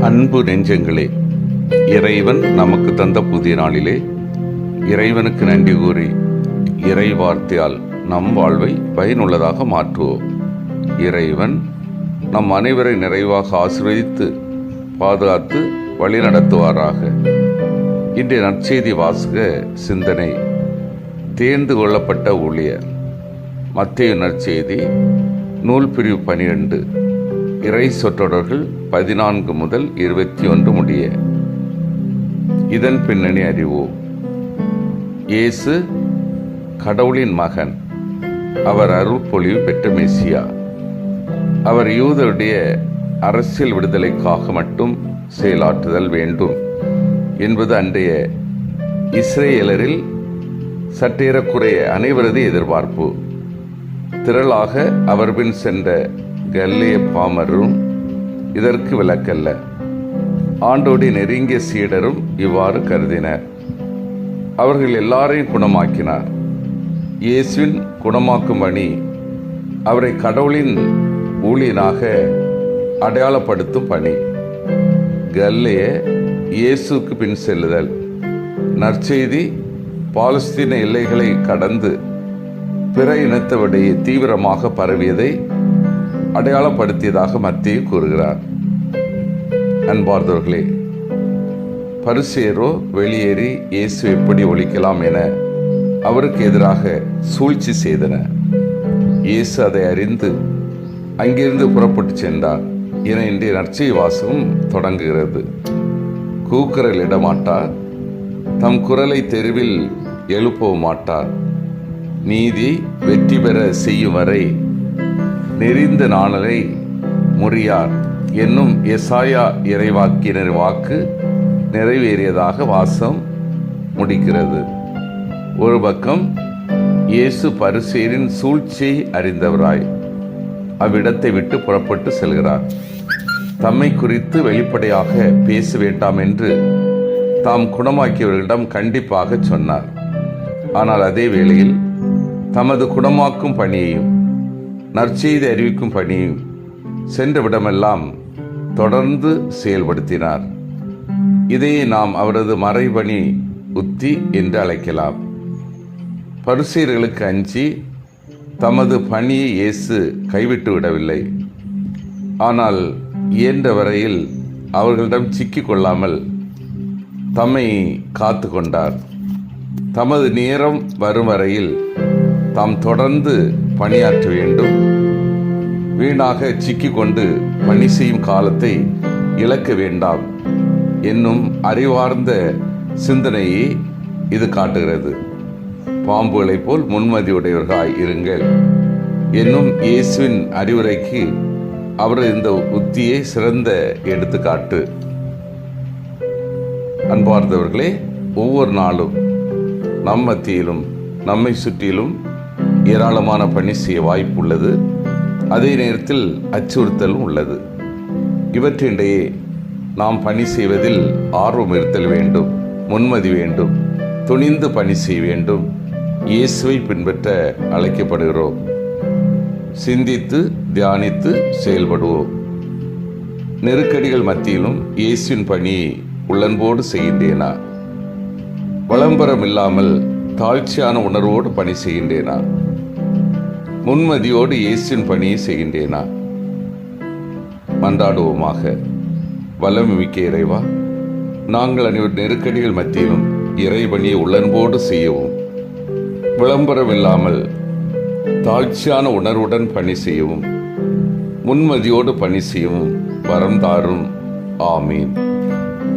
அன்பு நெஞ்சங்களே இறைவன் நமக்கு தந்த புதிய நாளிலே இறைவனுக்கு நன்றி கூறி இறை வார்த்தையால் நம் வாழ்வை பயனுள்ளதாக மாற்றுவோம். இறைவன் நம் அனைவரை நிறைவாக ஆசீர்வதித்து பாதுகாத்து வழிநடத்துவாராக. இன்றைய நற்செய்தி வாசக சிந்தனை தேர்ந்து கொள்ளப்பட்ட ஊழியர். மத்திய நற்செய்தி நூல் பிரிவு பனிரெண்டு. இறை சொற்றொடர்கள் பதினான்கு முதல் இருபத்தி ஒன்று முடிய. இதன் பின்னணி அறிவோம் இயேசு கடவுளின் மகன். அவர் அருள்பொழிவு பெற்ற மெசியா. அவர் யூதருடைய அரசியல் விடுதலைக்காக மட்டும் செயலாற்றுதல் வேண்டும் என்பது அன்றைய இஸ்ரேலரில் சற்றேறக்குறைய அனைவரது எதிர்பார்ப்பு. திரளாக அவர் பின் சென்ற கல்லிய பாமரும் இதற்கு விலக்கல்ல ஆண்டோடி நெருங்கிய சீடரும் இவ்வாறு கருதினர். அவர்கள் எல்லாரையும் குணமாக்கினார். இயேசுவின் குணமாக்கும் பணி அவரை கடவுளின் ஊழியனாக அடையாளப்படுத்தும் பணி. கல்லைய இயேசுக்கு பின் செல்லுதல். நற்செய்தி பாலஸ்தீன எல்லைகளை கடந்து பிற இனத்தவிடையே தீவிரமாக பரவியதை அடையாளப்படுத்தியதாக மத்திய கூறுகிறார். அன்பார்ந்தவர்களே பரிசேரோ வெளியேறி இயேசு எப்படி ஒழிக்கலாம் என அவருக்கு எதிராக சூழ்ச்சி செய்தன. இயேசு அதை அறிந்து அங்கிருந்து புறப்பட்டு சென்றார். என இன்றைய நற்செய்தி வாசகம் தொடங்குகிறது. கூக்குரல் இடமாட்டார். தம் குரலை தெருவில் எழுப்பவும் மாட்டார். நீதி வெற்றி பெற செய்யும் வரை நெறிந்த நாணலை முறியார் என்னும் எசாயா இறைவாக்கினர் வாக்கு நிறைவேறியதாக வாசம் முடிக்கிறது. ஒரு பக்கம் இயேசு பரிசேரின் சூழ்ச்சியை அறிந்தவராய் அவ்விடத்தை விட்டு புறப்பட்டு செல்கிறார். தம்மை குறித்து வெளிப்படையாக பேச வேண்டாம் என்று தாம் குணமாக்கியவர்களிடம் கண்டிப்பாக சொன்னார். ஆனால் அதே வேளையில் தமது குணமாக்கும் பணியையும் நற்செய்தி அறிவிக்கும் பணி சென்றவிடமெல்லாம் தொடர்ந்து செயல்படுத்தினார். இதையே நாம் அவரது மறைபணி உத்தி என்று அழைக்கலாம். பரிசீர்களுக்கு அஞ்சி தமது பணியை இயேசு கைவிட்டு விடவில்லை. ஆனால் இயன்ற வரையில் அவர்களிடம் சிக்கிக் கொள்ளாமல் தம்மை காத்து கொண்டார். தமது நேரம் வரும் வரையில் தாம் தொடர்ந்து பணியாற்ற வேண்டும். வீணாக சிக்கிக்கொண்டு பணி செய்யும் காலத்தை இழக்க வேண்டாம் என்னும் அறிவார்ந்த சிந்தனையை இது காட்டுகிறது. பாம்புகளைப் போல் முன்மதியுடையவர்களாய் இருங்கள். என்னும் இயேசுவின் அறிவுரைக்கு அவர் இந்த உத்தியை சிறந்த எடுத்துக்காட்டு. அன்பார்ந்தவர்களே ஒவ்வொரு நாளும் நம் மத்தியிலும் நம்மை சுற்றிலும் ஏராளமான பணி செய்ய வாய்ப்பு உள்ளது அதே நேரத்தில் அச்சுறுத்தலும் உள்ளது. இவற்றிடையே நாம் பணி செய்வதில் ஆர்வம் இருத்தல் வேண்டும் முன்மதி வேண்டும் துணிந்து பணி செய்ய வேண்டும். இயேசுவை பின்பற்ற அழைக்கப்படுகிறோம். சிந்தித்து தியானித்து செயல்படுவோம். நெருக்கடிகள் மத்தியிலும் இயேசுவின் பணியை உள்ளன்போடு செய்கின்றேனா? விளம்பரம் இல்லாமல் தாழ்ச்சியான உணர்வோடு பணி செய்கின்றேனா? முன்மதியோடு இயேசின் பணியை செய்கின்றேனா? மன்றாடுவோமாக. வலம் மிக்க இறைவா நாங்கள் அனைவர் நெருக்கடிகள் மத்தியிலும் இறைபணியை உள்ளன்போடு செய்யவும் விளம்பரம் இல்லாமல் தாழ்ச்சியான உணர்வுடன் பணி செய்யவும் முன்மதியோடு பணி செய்யவும் வரம் தாரும். ஆமீன்.